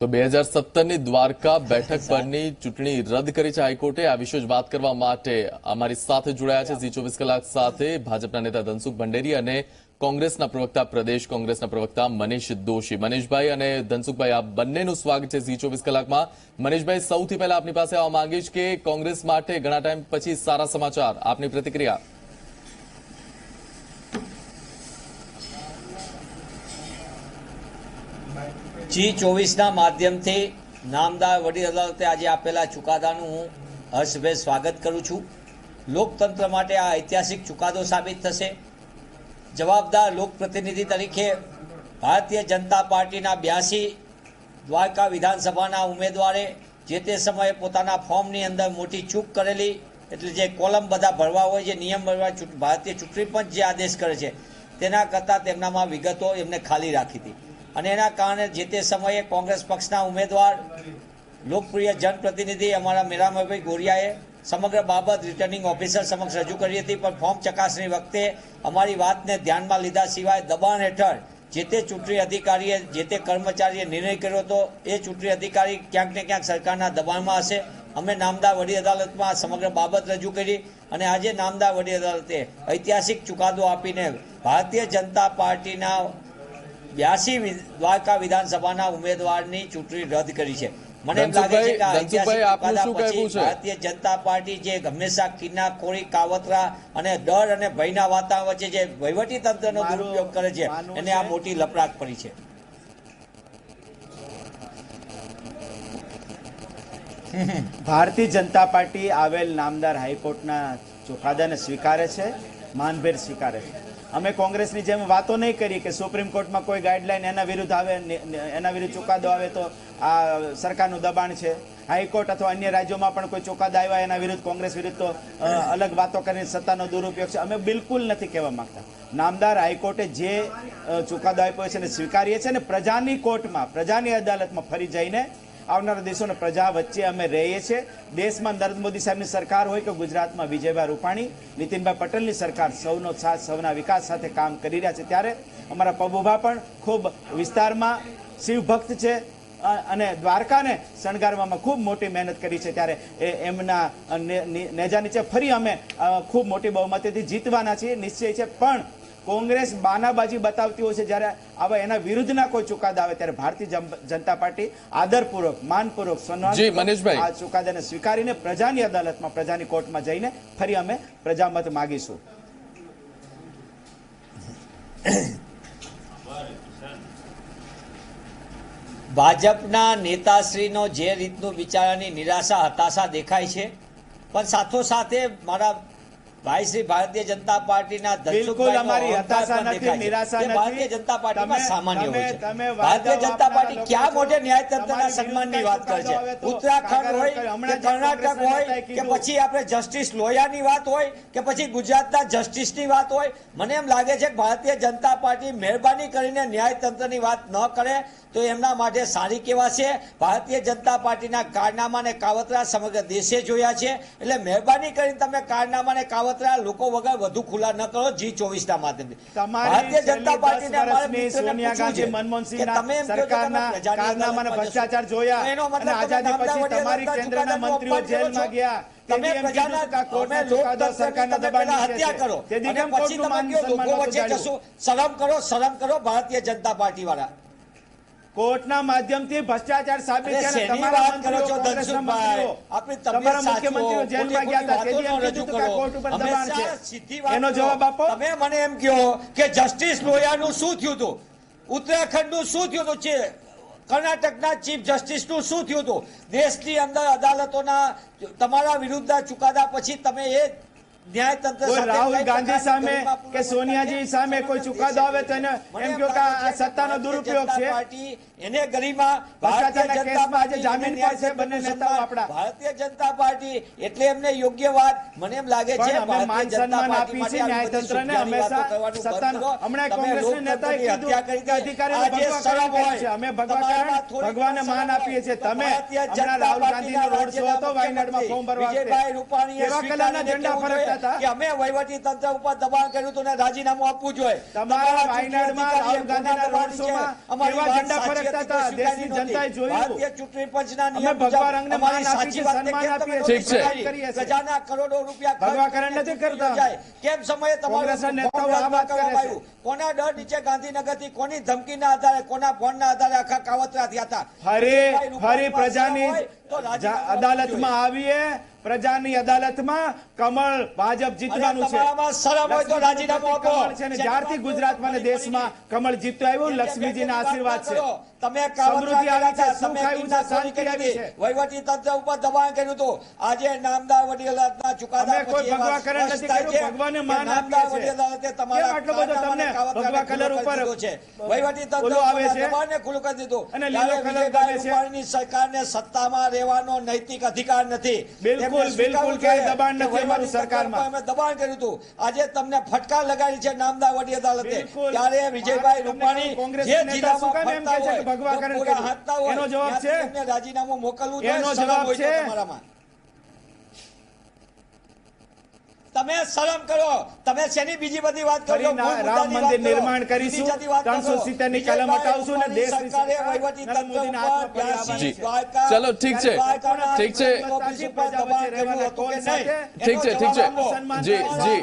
તો બે હજાર સત્તરની દ્વારકા બેઠક પરની ચૂંટણી રદ કરી છે હાઈકોર્ટે. આ વિશે જ વાત કરવા માટે અમારી સાથે જોડાયા છે ઝી ચોવીસ કલાક સાથે ભાજપના નેતા ધનસુખ ભંડેરી અને કોંગ્રેસના પ્રવક્તા પ્રદેશ કોંગ્રેસના પ્રવક્તા મનીષ દોશી. મનીષભાઈ અને ધનસુખભાઈ, આ બંનેનું સ્વાગત છે ઝી ચોવીસ કલાકમાં. મનીષભાઈ, સૌથી પહેલા આપની પાસે આવવા માંગીશ કે કોંગ્રેસ માટે ઘણા ટાઈમ પછી સારા સમાચાર. આપની પ્રતિક્રિયા. જી ચોવીસના માધ્યમથી નામદાર વડી અદાલતે આજે આપેલા ચુકાદાનું હું હર્ષભેર સ્વાગત કરું છું. લોકતંત્ર માટે આ ઐતિહાસિક ચુકાદો સાબિત થશે. જવાબદાર લોકપ્રતિનિધિ તરીકે ભારતીય જનતા પાર્ટીના બ્યાસી દ્વારકા વિધાનસભાના ઉમેદવારે જે તે સમયે પોતાના ફોર્મની અંદર મોટી ચૂક કરેલી, એટલે જે કોલમ બધા ભરવા હોય, જે નિયમ ભરવા ભારતીય ચૂંટણી પંચ જે આદેશ કરે છે, તેના કરતાં તેમનામાં વિગતો એમને ખાલી રાખી હતી. અને એના કારણે જે તે સમયે કોંગ્રેસ પક્ષના ઉમેદવાર, લોકપ્રિય જનપ્રતિનિધિ અમારા મીરામભાઈ ગોરિયાએ સમગ્ર બાબત રિટર્નિંગ ઓફિસર સમક્ષ રજૂ કરી હતી, પણ ફોર્મ ચકાસણી વખતે અમારી વાતને ધ્યાનમાં લીધા સિવાય દબાણ હેઠળ જે તે ચૂંટણી અધિકારીએ જે તે કર્મચારીએ નિર્ણય કર્યો હતો, એ ચૂંટણી અધિકારી ક્યાંક ને ક્યાંક સરકારના દબાણમાં હશે. અમે નામદાર વડી અદાલતમાં સમગ્ર બાબત રજૂ કરી અને આજે નામદાર વડી અદાલતે ઐતિહાસિક ચુકાદો આપીને ભારતીય જનતા પાર્ટીના બ્યાસી દ્વારકા વિધાનસભાના ઉમેદવારની ચૂંટણી રદ કરી છે. મને એમ લાગે છે કે ઐતિહાસિક પછી ભારતીય જનતા પાર્ટી જે હંમેશા કિન્નાખોરી કાવતરા અને ડર અને ભયના વાતાવરણ વચ્ચે જે વહીવટી તંત્રનો દુરુપયોગ કરે છે એને આ મોટી લપડાક પડી છે. ભારતીય જનતા પાર્ટી આવેલ નામદાર હાઈકોર્ટના ચુકાદાને સ્વીકારે છે, માનભેર સ્વીકારે છે. અમે કોંગ્રેસની જેમ વાતો નહીં કરી કે સુપ્રીમ કોર્ટમાં કોઈ ગાઈડલાઈન એના વિરુદ્ધ આવે એના વિરુદ્ધ ચુકાદો આવે તો આ સરકારનું દબાણ છે. હાઈકોર્ટ અથવા અન્ય રાજ્યોમાં પણ કોઈ ચુકાદા આવ્યા એના વિરુદ્ધ કોંગ્રેસ વિરુદ્ધ તો અલગ વાતો કરીને સત્તાનો દુરુપયોગ છે. અમે બિલકુલ નથી કહેવા માંગતા. નામદાર હાઈકોર્ટે જે ચુકાદો આપ્યો છે એને સ્વીકારીએ છીએ અને પ્રજાની કોર્ટમાં, પ્રજાની અદાલતમાં ફરી જઈને આવનારા દેશોના પ્રજા વચ્ચે અમે રહીએ છીએ. દેશમાં નરેન્દ્ર મોદી સાહેબની સરકાર હોય કે ગુજરાતમાં વિજયભાઈ રૂપાણી, નીતિનભાઈ પટેલની સરકાર સૌનો સાથ, સૌના વિકાસ સાથે કામ કરી રહ્યા છે. ત્યારે અમારા પબુભા પણ ખૂબ વિસ્તારમાં શિવભક્ત છે અને દ્વારકાને શણગારવામાં ખૂબ મોટી મહેનત કરી છે. ત્યારે એ એમના નેજા નીચે ફરી અમે ખૂબ મોટી બહુમતીથી જીતવાના છીએ. નિશ્ચય છે, પણ કોંગ્રેસ બાનાબાજી બતાવતી હોય છે જ્યારે આવા એના વિરુદ્ધના કોઈ ચુકાદા આવે ત્યારે ભારતીય જનતા પાર્ટી આદરપૂર્વક માનપૂર્વક સન્માન આ ચુકાદાને સ્વીકારીને પ્રજાની અદાલતમાં પ્રજાની કોર્ટમાં જઈને ફરી અમે પ્રજામત માગીશું. ભાજપના નેતાશ્રીનો જે રીતનું બિચારાની નિરાશા હતાશા દેખાય છે પણ સાથોસાથે મારા ભાઈ શ્રી ભારતીય જનતા પાર્ટીના બિલકુલ અમારી હતાશા નથી, નિરાશા નથી. ભારતીય જનતા પાર્ટીમાં સામાન્ય હોય છે. ભારતીય જનતા પાર્ટી ક્યાં મોટે ન્યાયતંત્રના સન્માનની વાત કરે છે ઉત્તરાખંડ હોય કે કર્ણાટક હોય કે પછી આપણે જસ્ટિસ લોયાની વાત હોય કે પછી ગુજરાતના જસ્ટિસની વાત હોય? મને એમ લાગે છે કે ભારતીય જનતા પાર્ટી મહેરબાની કરીને ન્યાયતંત્રની વાત ન કરે તો એમના માટે સારી કેવા છે? ભારતીય જનતા પાર્ટીના કારનામા અને કાવતરા સમગ્ર દેશે જોયા છે. એટલે મહેરબાની કરીને તમે કારનામા અને કાવતરા લોકો વગર વધુ ખુલ્લા ન કરો જી ચોવીસના માધ્યમથી. તમારી ભારતીય જનતા મિત્રોને સોનિયા ગાંધી, છે મનમોહનસિંહના તમે સરકારના ભ્રષ્ટાચાર જોયા એનો મતલબ આઝાદી પછી તમારી કેન્દ્રના મંત્રીઓ જેલમાં ગયા. તમે પ્રજાના સરકારના હત્યા કરો. અને પછી તમે માન લોકો વચ્ચે જાળવ્યું? શરમ કરો શરમ કરો ભારતીય જનતા પાર્ટી વાળા કોર્ટના માધ્યમથી ભ્રષ્ટાચાર સાબિત તમારા મુખ્યમંત્રીઓ જેલમાં ગયા હતા તેથી એમ કીધું કે કોર્ટ ઉપર દબાણ છે. એનો જવાબ આપો. તમે મને એમ કહો કે જસ્ટિસ લોયાનું શું થયું હતું? ઉત્તરાખંડનું શું થયું હતું? છે કર્ણાટકના ચીફ જસ્ટિસનું શું થયું હતું? દેશની અંદર અદાલતોના તમારા વિરુદ્ધના ચુકાદા પછી તમે એ રાહુલ ગાંધી સામે કે સોનિયાજી સામે કોઈ ચુકાદો આવે તો એમ કહો કે આ સત્તાનો દુરુપયોગ છે. એને ગરિમા ભારતીય જનતા આજે પાર્ટી જામીન પર છે બંને નેતાઓ આપણા. ભારતીય જનતા પાર્ટી એટલે એમને યોગ્ય વાત મને એમ લાગે છે અમે માન આપીએ છીએ. તમે રાહુલ ગાંધીનો રોડ શો હતો વાયનાડમાં ફોર્મ ભરવા વિજયભાઈ રૂપાણીએ અમે વહીવટી તંત્ર ઉપર દબાણ કર્યું હતું ને રાજીનામું આપવું જોઈએ. તમારા વાયનાડમાં રાહુલ ગાંધીના રોડ શોમાં અમારી ઝંડા સાચી કરતા હતી. દેશની જનતાએ જોયું. ભારતીય ચૂંટણી પંચના નિયમ ભગવા રંગને અમારી સાચી વાતને કેમ તમે ઠીક છે. સ્વીકારી? કરીએ છીએ. પ્રજાના કરોડો રૂપિયા ખર્ચ ભગવાકરણ નથી કરતા. કેમ સમયે તમારું નેતાઓ આ વાત કરે છે. કોના ડર નીચે ગાંધીનગરથી કોની ધમકીના આધારે કોના ફોનના આધારે આખા કાવતરા થયા હતા વિજયભાઈ ફરી પ્રજાની અદાલતમાં આવીએ પ્રજાની અદાલતમાં કમળ ભાજપ જીતવાનું છે. શરમ હોય તો રાજીનામું આપો. છે ને જ્યારથી ગુજરાતમાં અને દેશમાં કમળ જીતતું આવ્યું લક્ષ્મીજીના આશીર્વાદ છે. તમે સમૃદ્ધિ આવી છે, સુખ આવ્યું છે, શાંતિ આવી છે. વહીવટી તંત્ર ઉપર દબાણ કર્યું હતું. આજે નામદાર વડી અદાલતના ચુકાદા કોઈ પછી એ વાત ભગવાકરણ સ્પષ્ટ નથી કર્યું, છે માન આપીએ વડી તમારા આટલો બધો તમને ભગવા કલર ઉપર છે? વહીવટી તંત્ર આવે છે? દબાણને ખુલ્લું કરી દીધું. અને લીલો કલર વિજયભાઈ છે? સરકારને સત્તામાં રહેવાનો નૈતિક અધિકાર નથી. બિલકુલ, સ્વીકારવું બિલકુલ કે દબાણ નથી અમારું સરકારમાં. અમે દબાણ કર્યું હતું આજે તમને ફટકાર લગાડી છે નામદાર વડી અદાલતે બિલકુલ. ત્યારે વિજયભાઈ રૂપાણી કોંગ્રેસ જે નેતા જિલ્લામાં ફરતા કહે છે કે હોય, હોય, એનો જવાબ છે? રાજીનામું મોકલવું એનો જવાબ છે? તમારામાં. તમે શરમ કરો. તમે શેની બીજી બધી વાત કરો? રામ મંદિર નિર્માણ કરીશું. ત્રણસો. 370 ની કલમ હટાવશું ને દેશની રૂપાણી સરકારે સરકાર વહીવટી નરેન્દ્ર તંત્ર મોદીના ઉપર હાથમાં પડી બ્યાસી જી. દ્વારકા- ચલો, ઠીક છે. ઠીક છે. ઓફિસ ઉપર દબાણ કર્યું હતું કે નહીં? ઠીક છે ઠીક છે. જી જી.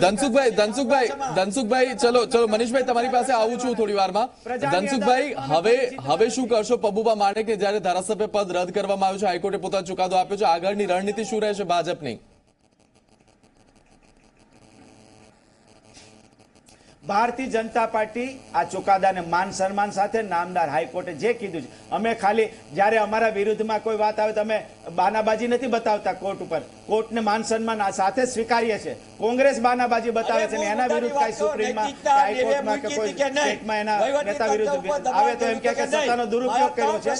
ધનસુખભાઈ ધનસુખભાઈ ધનસુખભાઈ ચલો ચલો મનીષભાઈ તમારી પાસે આવું છું થોડી વારમાં. ધનસુખભાઈ હવે હવે શું કરશો? પબુબા માટે કે જ્યારે ધારાસભ્ય પદ રદ કરવામાં આવ્યું છે હાઈકોર્ટે પોતાનો ચુકાદો આપ્યો છે. આગળની રણનીતિ શું રહેશે ભાજપની? ભારતીય જનતા પાર્ટી આ ચુકાદાને માન સન્માન સાથે નામદાર હાઈકોર્ટે જે કીધું છે અમે ખાલી જ્યારે અમારા વિરુદ્ધમાં કોઈ વાત આવે તો અમે બાનાબાજી નથી બતાવતા કોર્ટ ઉપર. કોર્ટને માન સન્માન સાથે સ્વીકારીએ છીએ. કોંગ્રેસ બાનાબાજી બતાવે છે એના વિરુદ્ધ કઈ સુપ્રીમમાં હાઈકોર્ટમાં કે કોઈ સ્ટેટમાં એના નેતા વિરુદ્ધ આવે તો એમ કે સત્તાનો દુરુપયોગ કર્યો છે.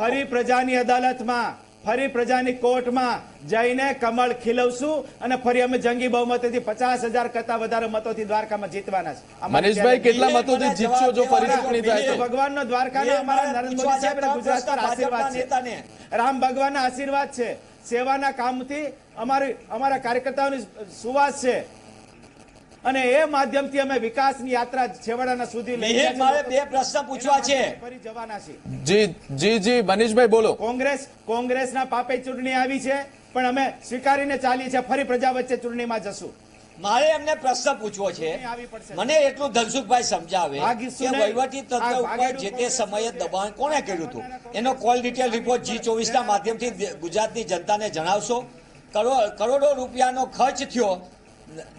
ફરી પ્રજાની અદાલતમાં ફરી પ્રજાની કોર્ટમાં જઈને કમળ ખીલવશું અને ફરી અમે જંગી બહુમતીથી પચાસ હજાર કરતા વધારે મતોથી દ્વારકામાં જીતવાના છે. મનીષભાઈ કેટલા મતોથી જીતશો જો ફરી ચૂંટણી થાય તો? ભગવાનનો દ્વારકાના અમારા નરેન્દ્ર મોદી સાહેબ ગુજરાત પર આશીર્વાદ છે. રામ ભગવાનના આશીર્વાદ છે. સેવાના કામથી અમારી અમારા કાર્યકર્તાઓની સુવાસ છે. અને એ માધ્યમથી અમે વિકાસની યાત્રા છેવાડાના સુધી લઈ મારે બે પ્રશ્ન પૂછવા છે. ફરી જવાના છે જી જી જી મનીષભાઈ બોલો. કોંગ્રેસ કોંગ્રેસના પાપે ચૂંટણી આવી છે પણ અમે સ્વીકારીને ચાલી છે ફરી પ્રજા વચ્ચે ચૂંટણીમાં જશું. મારે એમને પ્રશ્ન પૂછવો છે. મને એટલું ધનસુખભાઈ સમજાવે કે વહીવટી તંત્ર ઉપર જે તે સમયે દબાણ કોણે કર્યું હતું? એનો કોલ ડિટેલ રિપોર્ટ જી ચોવીસ ના માધ્યમથી ગુજરાતની જનતાને જણાવશો. કરોડ કરોડો રૂપિયાનો ખર્ચ થયો.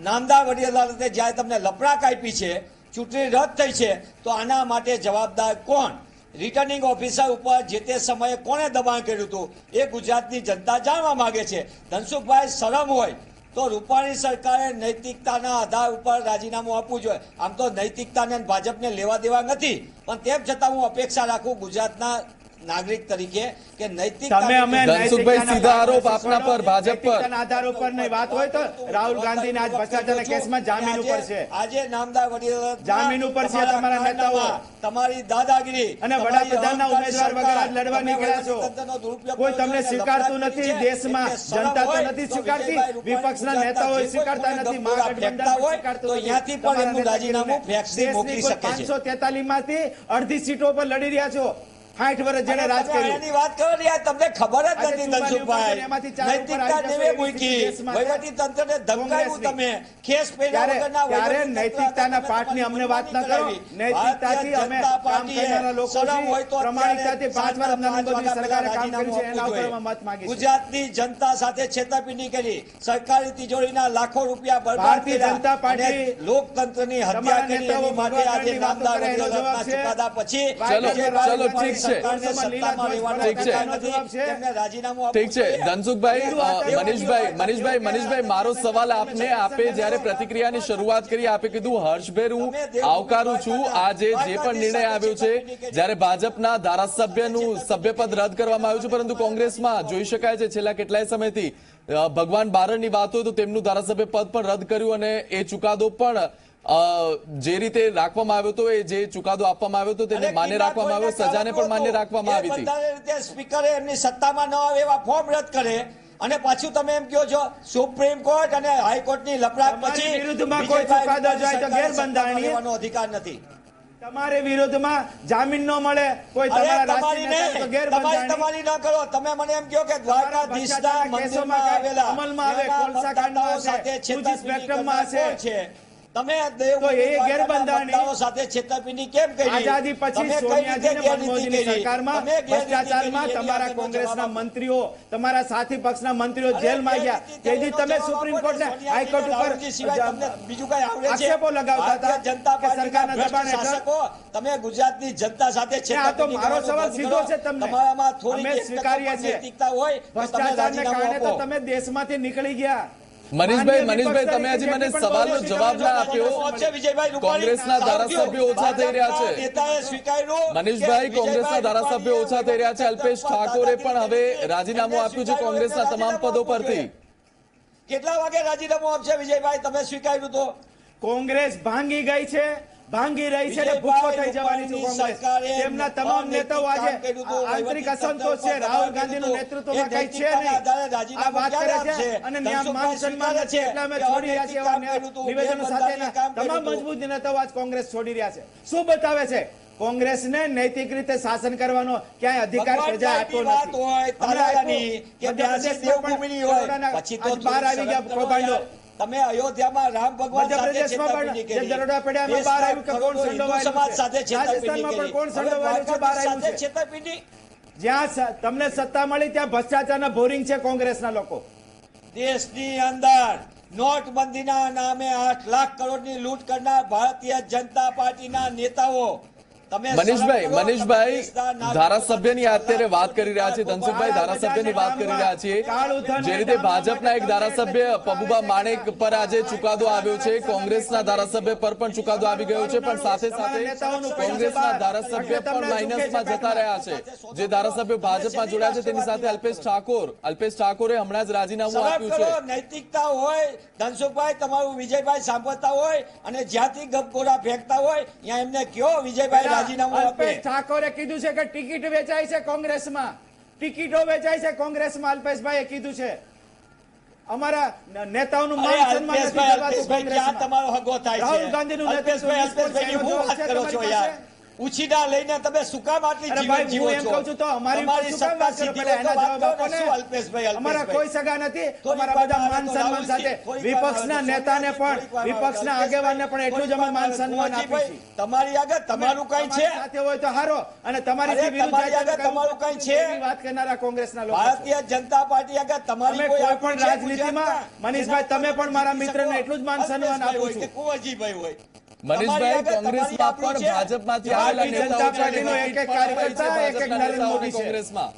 નામદાર વડી અદાલતે જ્યારે તમને લપડાક આપી છે, ચૂંટણી રદ થઈ છે, તો આના માટે જવાબદાર કોણ? રિટર્નિંગ ઓફિસર ઉપર જે તે સમયે કોણે દબાણ કર્યું હતું, એ ગુજરાતની જનતા જાણવા માગે છે. ધનસુખભાઈ શરમ હોય, તો રૂપાણી સરકારે નૈતિકતાના આધાર ઉપર રાજીનામું આપવું જોઈએ. આમ તો નૈતિકતાને ભાજપને લેવા દેવા નથી, પણ તેમ છતાં હું અપેક્ષા રાખું ગુજરાતના નાગરિક તરીકે કે નૈતિકતા તમે અમે ધનસુખભાઈ સીધા આરોપ આપના પર ભાજપ પર. આધાર ઉપરની વાત હોય તો રાહુલ ગાંધી આજ ભ્રષ્ટાચારના કેસમાં જામીન ઉપર છે આજે નામદાર વડી જામીન ઉપર છે તમારા નેતાઓ. તમારી દાદાગીરી અને વડાપ્રધાનના ઉમેદવાર વગર આજ લડવા નીકળ્યા છો. કોઈ તમને સ્વીકારતું નથી દેશમાં જનતા તો નથી સ્વીકારતી વિપક્ષના નેતાઓ સ્વીકારતા નથી મહાગઠબંધન સ્વીકારતું અહીંયાથી પણ એમનું રાજીનામું નેતાગીરીને. મોકલી શકે છે. માંથી અડધી સીટો પર લડી રહ્યા છો સાઠ વર્ષ જેને રાજ કર્યું એની વાત કરો ને યાર, તમને ખબર જ નથી ધનસુખભાઈ. નૈતિકતા નેવે મૂકી. વહીવટી તંત્રને ધમકાવ્યું તમે કેસ પહેર્યા વગરના ત્યારે નૈતિકતાના પાઠની અમને વાત ન કરો કરાવી. નૈતિકતાથી અમે જનતા કામ કરનારા લોકો. હોય તો પ્રમાણિકતાથી પાંચ વાર નરેન્દ્ર સરકારે કામ કર્યું છે એના ઉપર મત માંગીશું ગુજરાતની જનતા સાથે છેતરપિંડી કરી સરકારી તિજોરીના લાખો રૂપિયા બરબાદ. જનતા પાર્ટી લોકતંત્રની હત્યા કરી એની માટે આજે નામદાર. ચુકાદા પછી ચલો, ચલો, ઠીક છે. ઠીક છે. અધિકાર નથી. જવાબ છે. તેમને રાજીનામું આપવું ઠીક છે ધનસુખભાઈ મનીષભાઈ મનીષભાઈ મનીષભાઈ મારો સવાલ આપને આપે જ્યારે પ્રતિક્રિયાની શરૂઆત કરી આપે કીધું હર્ષભેર હું આવકારું છું આજે જે પણ નિર્ણય આવ્યો છે જ્યારે ભાજપના ધારાસભ્યનું સભ્યપદ રદ કરવામાં આવ્યું છે પરંતુ કોંગ્રેસમાં જોઈ શકાય છે છેલ્લા કેટલાય સમયથી ભગવાન બારણની વાત હોય તો તેમનું ધારાસભ્ય પદ પણ રદ કર્યું અને એ ચુકાદો પણ જે રીતે રાખવામાં આવ્યો હતો એ જે ચુકાદો આપવામાં આવ્યો હતો તેને માન્ય રાખવામાં આવ્યો સજાને પણ માન્ય રાખવામાં આવી હતી. સ્પીકરે એમની સત્તામાં ન આવે એવા ફોર્મ રદ કરે અને પાછું તમે એમ કહો છો સુપ્રીમ કોર્ટ અને હાઈકોર્ટની તમારી પછી વિરુદ્ધમાં કોઈ ચુકાદો જાય તો ગેરબંધારણીય. અધિકાર નથી. તમારે વિરોધમાં જામીન ન મળે કોઈ તમારા ગેરબંધારણી કરો. તમે મને એમ કહો કે દ્વારકાધીશના મંદિરમાં આવેલા અમલમાં આવે, કોલસા કાંડમાં છે? તમે એ દ્વારકાના સાથે છેતરપિંડી કેમ કરી? આઝાદી પછી સોનિયાજી કરી? સરકારમાં ભ્રષ્ટાચારમાં તમારા કોંગ્રેસના મંત્રીઓ તમારા સાથી પક્ષના મંત્રીઓ જેલમાં ગયા. તેથી તમે સુપ્રીમ કોર્ટને હાઈકોર્ટ ઉપર બીજું કઈ આવડે છે? આક્ષેપો લગાવતા હતા જનતા કે સરકારના દબાણ હેઠળ તમે ગુજરાતની જનતા સાથે ને આ તો છેતરપિંડી મારો સવાલ સીધો છે તમને. તમારામાં થોડી છીએ. નૈતિકતા હોય ભ્રષ્ટાચારને કારણે તો તમે દેશમાંથી નીકળી ગયા. મનીષભાઈ મનીષભાઈ તમે હજી મને સવાલનો જવાબ ના આપ્યો. પહોંચે વિજયભાઈ રૂપાણી. કોંગ્રેસના ધારાસભ્યો ઓછા થઈ રહ્યા છે. ભાજપના નેતાએ સ્વીકાર્યું કે મનીષભાઈ કોંગ્રેસના ધારાસભ્યો ઓછા થઈ રહ્યા છે. અલ્પેશ ઠાકોરે પણ હવે રાજીનામું આપ્યું છે કોંગ્રેસના તમામ પદો પરથી. કેટલા વાગે રાજીનામું આપશે વિજયભાઈ? તમે સ્વીકાર્યું તો. કોંગ્રેસ ભાંગી ગઈ છે. ભાંગી રહી છે ભૂખો થઈ જવાની છે કોંગ્રેસ. તેમના તમામ નેતાઓ આજે આંતરિક અસંતોષ છે. રાહુલ ગાંધીનું નેતૃત્વ કઈ છે નહીં. આ વાત કરે છે અને ન્યાય માન સન્માન છે. એટલે અમે છોડી રહ્યા છીએ એવા નિવેદનો ગેરબંધારણીય સાથે તમામ મજબૂત નેતાઓ આજ કોંગ્રેસ છોડી રહ્યા છે. શું બતાવે છે? કોંગ્રેસને નૈતિક રીતે શાસન કરવાનો ક્યાંય અધિકાર પ્રજા આપતો નથી. પણ બહાર આવી ગયા કૌભાંડો. તમે અયોધ્યામાં રામ ભગવાન સાથે છેતરપિંડી કરી. દરોડા પડ્યા બહાર આવ્યું કે કોણ દેશના કરોડો હિન્દુ સમાજ સાથે છેતરપિંડી કરી. સાથે છેતરપિંડી? જ્યાં તમને સત્તા મળી ત્યાં ભ્રષ્ટાચારના બોરિંગ છે કોંગ્રેસના લોકો. દેશની અંદર નોટબંધીના નામે આઠ લાખ કરોડની લૂંટ કરનાર ભારતીય જનતા પાર્ટીના નેતાઓ મનીષભાઈ મનીષભાઈ ધારાસભ્યની અત્યારે વાત કરી રહ્યા છે ધનસુખભાઈ ધારાસભ્યની વાત કરી રહ્યા છીએ. જે રીતે ભાજપના એક ધારાસભ્ય પબુબા માણેક પર આજે ચુકાદો આવ્યો છે કોંગ્રેસના ધારાસભ્ય પર પણ ચુકાદો આવી ગયો છે પણ સાથે સાથે કોંગ્રેસના ધારાસભ્ય પણ માઇનસમાં જતા રહ્યા છે. જે ધારાસભ્ય ભાજપમાં જોડાયા છે તેની સાથે અલ્પેશ ઠાકોર અલ્પેશ ઠાકોરે હમણાં જ રાજીનામું આપ્યું છે. નૈતિકતા હોય ધનસુખભાઈ તમારું વિજયભાઈ સાંભળતા હોય અને જ્યાંથી ગપગોળા ફેંકતા હોય ત્યાં એમને કયો વિજયભાઈ રાજીનામું આપે. અલ્પેશ ઠાકોરે કીધું છે કે ટિકિટ વેચાય છે કોંગ્રેસમાં. ટિકિટો વેચાય છે કોંગ્રેસમાં અલ્પેશભાઈએ કીધું છે. અમારા નેતાઓનું માન સન્માન નથી તમારો હગો થાય છે? રાહુલ ગાંધીનું નેતૃત્વ ઉછીના લઈને તમે શું કામ આટલી જીવન જીવો છો? કહું છું તો અમારી સત્તા સીધી એના જવાબ આપો ને. અલ્પેશભાઈ, અમારા કોઈ સગા નથી અમારા બધા માન સન્માન સાથે વિપક્ષના નેતાને પણ વિપક્ષના આગેવાનને પણ એટલું જ અમે માન સન્માન છીએ તમારી આગળ તમારું કઈ છે સાથે હોય તો હારો અને તમારી તમારી આગળ તમારું કઈ છે? વાત કરનારા કોંગ્રેસના લોકો ભારતીય જનતા પાર્ટી આગળ તમારી કોઈ પણ રાજનીતિમાં? મનીષભાઈ, તમે પણ મારા મિત્રને એટલું જ માન સન્માન આપો છું. કુંવરજીભાઈ હોય મનીષભાઈ કોંગ્રેસમાં પણ. ભાજપમાંથી આવેલા નેતાઓ એક એક કાર્યકર્તા, એક એક નરેન્દ્ર મોદી. કોંગ્રેસમાં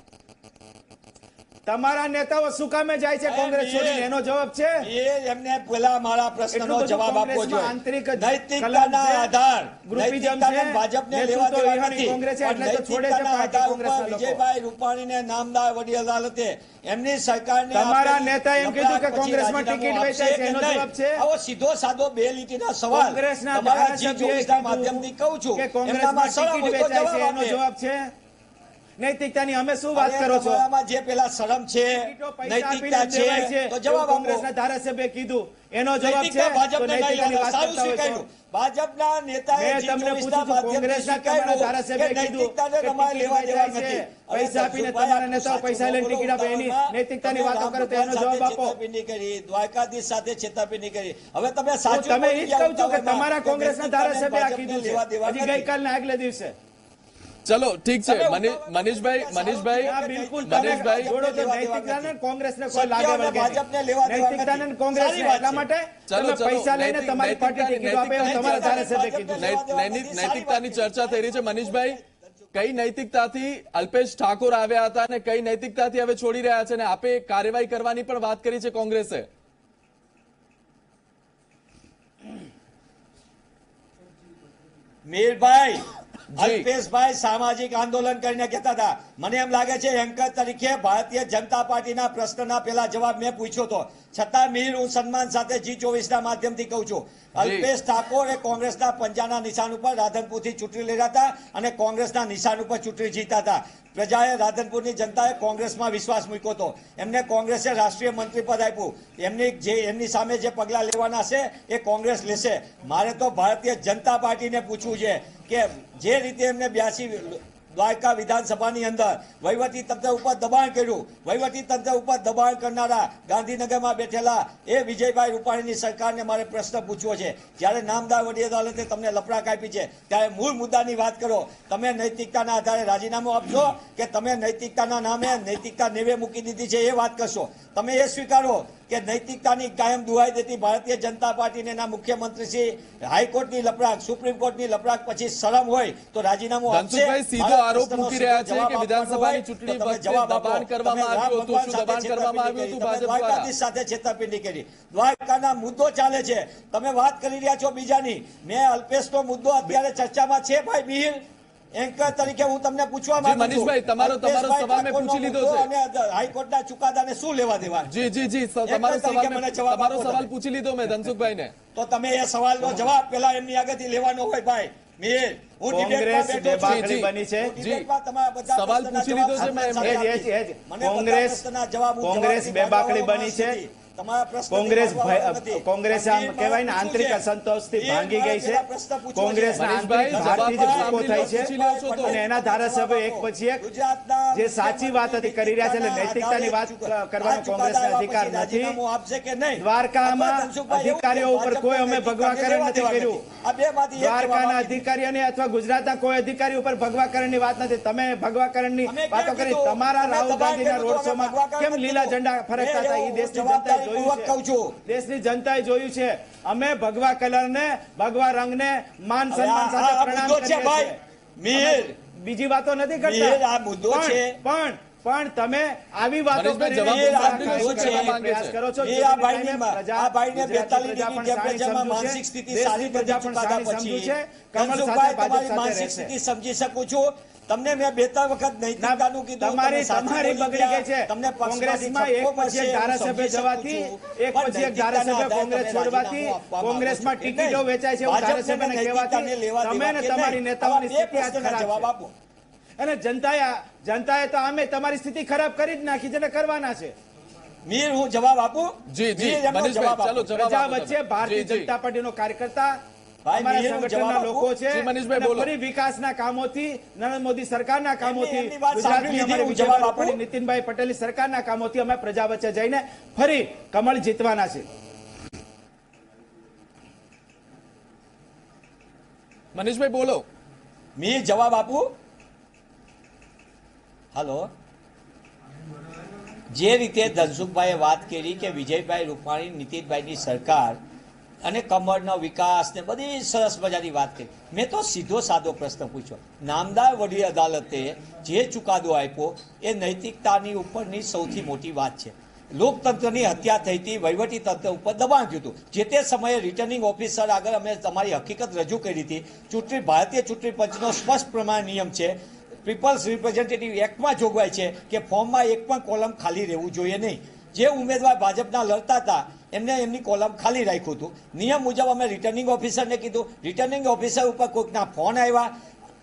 તમારા નેતાઓ શું કામે જાય છે? કોંગ્રેસ છોડીને? એનો જવાબ છે? એ એમને પેલા મારા પ્રશ્નનો જવાબ આપવો જોઈએ. આંતરિક નૈતિકતાના આધાર ગ્રુપિઝમ છે, ભાજપને લેવા દેવા નથી. કોંગ્રેસ એટલે તો છોડે છે પાર્ટી કોંગ્રેસના લોકો. વિજયભાઈ રૂપાણીને નામદાર વડી અદાલતે એમની સરકારને તમારા નેતા એમ કીધું કે કોંગ્રેસમાં ટિકિટ વેચાય છે, એનો જવાબ છે? આવો સીધો સાદો બે લીટીના સવાલ કોંગ્રેસના ચોવીસના માધ્યમથી કહું છું. કે કોંગ્રેસમાં ટિકિટ વેચાય છે એનો જવાબ છે? નૈતિકતાની અમે શું વાત કરો છો? જે પેલા શરમ છે નૈતિકતા છે તો જવાબ કોંગ્રેસના ધારાસભ્યએ કીધું. એનો જવાબ છે ભાજપને નેતાએ તમને હતું, કોંગ્રેસના સ્વીકાર્યું. તમારા કીધું નૈતિકતાને કે તમારે લેવા દેવા નથી. પૈસા આપીને તમારા નેતાઓ પૈસા લઈને ટિકિટ આપે એની નૈતિકતાની વાતો કરો તો એનો જવાબ આપો. કરી દ્વારકાધીશ સાથે છેતરપિંડી કરી. હવે તમે સાચું તમે એ જ કહું છો કે તમારા કોંગ્રેસના ધારાસભ્ય આ કીધું છે. હજી ગઈકાલના આગલે દિવસે. ચલો ઠીક છે મનીષભાઈ મનીષભાઈ બિલકુલ મનીષભાઈ નૈતિકતાને કોંગ્રેસને કોઈ લાગે વળગે ભાજપને લેવા નૈતિકતાને કોંગ્રેસને એટલા છે. માટે ચલો પૈસા લઈને તમારી પાર્ટી નૈતિકતા- ટિકિટ આપે નૈતિકતાની તમારા ચર્ચા- કીધું. નૈતિકતાની થઈ રહી છે મનીષભાઈ કઈ નૈતિકતાથી અલ્પેશ ઠાકોર આવ્યા હતા અને કઈ નૈતિકતાથી હવે છોડી રહ્યા છે અને આપે કાર્યવાહી કરવાની પણ વાત કરી છે કોંગ્રેસે મીરભાઈ જી. અલ્પેશભાઈ સામાજિક આંદોલન કરીને કહેતા હતા, મને એમ લાગે છે એન્કર તરીકે ભારતીય જનતા પાર્ટીના પ્રશ્નના પેલા જવાબ મેં પૂછ્યો હતો. છતાં મીર હું સન્માન સાથે જી ચોવીસ ના માધ્યમથી કહું છું. અલ્પેશ ઠાકોર એ કોંગ્રેસના પંજાના નિશાન ઉપર રાધનપુરથી ચૂંટણી લડ્યા હતા અને કોંગ્રેસના નિશાન ઉપર ચૂંટણી જીતા હતા. પ્રજાએ રાધનપુરની જનતાએ કોંગ્રેસમાં વિશ્વાસ મૂક્યો હતો. એમને કોંગ્રેસે રાષ્ટ્રીય મંત્રી પદ આપ્યું. એમની જે એમની સામે જે પગલાં લેવાના છે એ કોંગ્રેસ લેશે. મારે તો ભારતીય જનતા પાર્ટીને પૂછવું છે કે જે રીતે એમને બ્યાસી દ્વારકા વિધાનસભાની અંદર વહીવટી તંત્ર ઉપર દબાણ કર્યું. વહીવટી તંત્ર ઉપર દબાણ કરનારા ગાંધીનગરમાં બેઠેલા એ વિજયભાઈ રૂપાણીની સરકારને મારે પ્રશ્ન પૂછવો છે. જ્યારે નામદાર વડી અદાલતે તમને લપડાક આપી છે, ત્યારે મૂળ મુદ્દાની વાત કરો. તમે નૈતિકતાના આધારે રાજીનામું આપશો કે તમે નૈતિકતાના નામે નૈતિકતા નેવે મૂકી દીધી છે એ વાત કરશો. તમે એ સ્વીકારો. કે નૈતિકતાની કાયમ દુહાઈ દેતી ભારતીય જનતા પાર્ટીને એના મુખ્યમંત્રી શ્રી હાઈકોર્ટની લપડાક સુપ્રીમ કોર્ટની લપડાક પછી શરમ હોય તો રાજીનામું આપશે. સીધો આરોપ મૂકી રહ્યા છે કે વિધાનસભાની ચૂંટણી વખતે જવાબ દબાણ કરવામાં આવ્યું હતું. શું દબાણ કરવામાં આવ્યું હતું ભાજપ દ્વારા? સાથે છેતરપિંડી કરી. દ્વારકાના મુદ્દો ચાલે છે. તમે વાત કરી રહ્યા છો બીજાની. મેં અલ્પેશનો મુદ્દો અત્યારે ચર્ચામાં છે ભાઈ મિહિર એન્કર તરીકે હું તમને પૂછવા માંગુ છું. મનીષભાઈ, તમારો- તમારો સવાલ મેં પૂછી લીધો છે. અને હાઈકોર્ટના ચુકાદાને શું લેવા દેવા? જી જી જી તમારો સવાલ મેં- તમારો સવાલ પૂછી લીધો મેં ધનસુખભાઈને. તો તમે એ સવાલનો જવાબ પેલા એમની આગળથી લેવાનો હોય ભાઈ. કોંગ્રેસ. બેબાકડી બની છે. કોંગ્રેસ- કોંગ્રેસ આમ કહેવાય ને આંતરિક અસંતોષથી ભાંગી ગઈ છે. થાય છે. અને એના ધારાસભ્ય એક પછી એક જે સાચી વાત હતી કરી રહ્યા છે એટલે નૈતિકતાની વાત કરવાનો કોંગ્રેસને અધિકાર નથી. દ્વારકામાં અધિકારીઓ ઉપર કોઈ અમે ભગવા ભગવાકરણ લેવા નથી કર્યું. આ બેમાંથી એક દ્વારકાના અધિકારીઓને અથવા ગુજરાતના કોઈ અધિકારી ઉપર ભગવાકરણની વાત નથી. તમે ભગવાકરણની અમે ક્યાં વાતો કરી. તમારા તમે રાહુલ ગાંધીના રોડ શોમાં કેમ લીલા ઝંડા ફરકતા હતા? એ દેશની જનતાએ જોયું છું. દેશની જનતાએ જોયું છે. અમે ભગવા કલરને ભગવા રંગને માન સન્માન સાથે પ્રણામ કરીએ છીએ. બીજી વાતો નથી કરતા. આ મુદ્દો પણ- છે. પણ પણ તમે આવી વાતો પ્રયાસ કરો છો. આ ચૂંટણી ભાઈની ટાઈમે મા- પ્રજા- આ ભાઈને 42 ડિગ્રી ટેમ્પરેચરમાં માનસિક સ્થિતિ સારી પ્રજા પણ સારી સમજુ છે. કમળ સાથે ધનસુખભાઈ, ભાજપ તમારી માનસિક સ્થિતિ સમજી શકું છું. તમને મેં બે ત્રણ વખત નૈતિકતાનું કીધું તમારી તમારી બગડી ગઈ છે. તમને કોંગ્રેસમાં એક પછી એક ધારાસભ્ય જવાથી એક પછી એક ધારાસભ્ય કોંગ્રેસ છોડવાથી કોંગ્રેસમાં ટિકિટો વેચાય છે એવું ધારાસભ્યને કહેવાથી તમે ને તમારી નેતાઓની સ્થિતિ આજ જવાબ ખરાબ આપો. અને જનતાએ જનતાએ તો આમે તમારી સ્થિતિ ખરાબ કરી જ નાખી છે કરવાના છે. મીર હું જવાબ આપું? જી જી મનીષભાઈ ચાલો જવાબ. વચ્ચે ભારતીય. જનતા પાર્ટીનો કાર્યકર્તા સંગઠનના લોકો છે જી, મનીષભાઈ, અને બોલો. ફરી વિકાસના કામોથી નરેન્દ્ર મોદી સરકારના કામોથી ગુજરાતની સાંભળી લીધી, અમારી હું વિજયભાઈ જવાબ આપું? નીતિનભાઈ પટેલની સરકારના કામોથી અમે પ્રજા વચ્ચે જઈને ફરી કમળ જીતવાના છે. મનીષભાઈ બોલો. મી જવાબ આપું? હાલો. જે રીતે ધનસુખભાઈએ વાત કરી કે વિજયભાઈ રૂપાણી નીતિનભાઈની સરકાર અને કમળનો વિકાસ ને બધી સરસ મજાની વાત કરી. મેં તો સીધો સાદો પ્રશ્ન પૂછ્યો. નામદાર વડી અદાલતે જે ચુકાદો આપ્યો એ નૈતિકતાની ઉપરની સૌથી મોટી વાત છે. લોકતંત્રની હત્યા થઈ હતી, વહીવટી તંત્ર ઉપર દબાણ થયું હતું. જે તે સમયે રિટર્નિંગ ઓફિસર આગળ અમે તમારી હકીકત રજૂ કરી હતી. ચૂંટણી, ભારતીય ચૂંટણી પંચનો સ્પષ્ટ પ્રમાણ નિયમ છે. પીપલ્સ રિપ્રેઝેન્ટેટિવ એક્ટમાં જોગવાઈ છે કે ફોર્મમાં એક પણ કોલમ ખાલી રહેવું જોઈએ નહીં. જે ઉમેદવાર ભાજપના લડતા હતા એમને એમની કોલમ ખાલી રાખ્યું હતું. નિયમ મુજબ અમે રિટર્નિંગ ઓફિસરને કીધું. રિટર્નિંગ ઓફિસર ઉપર કોઈકના ફોન આવ્યા.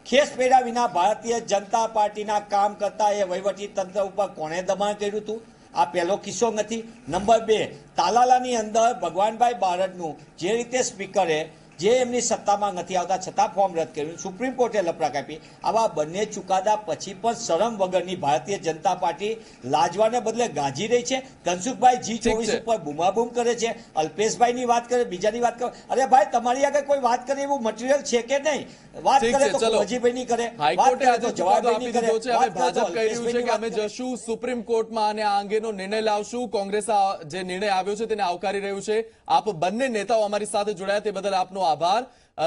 ખેસ પેડા વિના ભારતીય જનતા પાર્ટીના કામ કરતા એ વહીવટી તંત્ર ઉપર કોણે દબાણ કર્યું હતું? આ પહેલો કિસ્સો નથી. નંબર બે, તાલાલાની અંદર ભગવાનભાઈ બારડનું જે રીતે સ્પીકરે જે એમની સત્તામાં નથી આવતા છતાં ફોર્મ રદ કર્યું. સુપ્રીમ કોર્ટે લપડાક આપી આવા બંને ચુકાદા પછી પણ શરમ વગરની ભારતીય જનતા પાર્ટી લાજવાને બદલે ગાજી રહી છે. ધનસુખભાઈ જી ચોવીસ ઉપર બૂમાબૂમ કરે છે. અલ્પેશભાઈની વાત કરે બીજાની વાત કરે. અરે ભાઈ તમારી આગળ કોઈ વાત કરે એવું મટીરિયલ છે કે નહીં? વાત કરે તો ચલો. ની કરે. વાત કરે તો જવાબભાઈ આપી કરે. હવે ભાજપ કહી રહ્યું છે કે અમે જશું સુપ્રીમ કોર્ટમાં અને આ અંગેનો નિર્ણય લાવશું. કોંગ્રેસ જે નિર્ણય આવ્યો છે તેને આવકારી રહ્યું છે. આપ બંને નેતાઓ અમારી સાથે જોડાયા તે બદલ આપનો આભાર.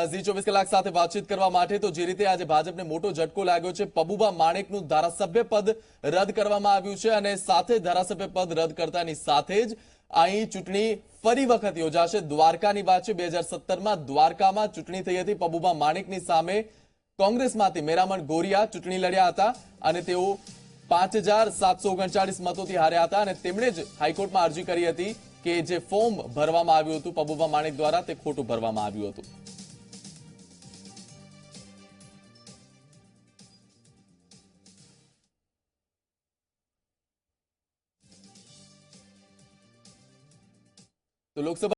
ઝી ચોવીસ કલાક સાથે વાતચીત કરવા માટે તો જે રીતે આજે ભાજપને મોટો ઝટકો લાગ્યો છે, પબુબા માણેકનું ધારાસભ્ય પદ રદ કરવામાં આવ્યું છે અને સાથે ધારાસભ્ય પદ રદ કરતાની સાથે જ અહીં ચૂંટણી ફરી વખત યોજાશે. દ્વારકાની વાત છે બે હજાર સત્તરમાં દ્વારકામાં ચૂંટણી થઈ હતી. પબુબા માણેકની સામે કોંગ્રેસમાંથી મેરામણ ગોરિયા ચૂંટણી લડ્યા હતા અને તેઓ પાંચ મતોથી હાર્યા હતા અને તેમણે જ હાઈકોર્ટમાં અરજી કરી હતી. કે જે ફોર્મ ભરવામાં આવ્યું હતું પબુભા માણેક દ્વારા તે ખોટું ભરવામાં આવ્યું હતું. તો લોકસભા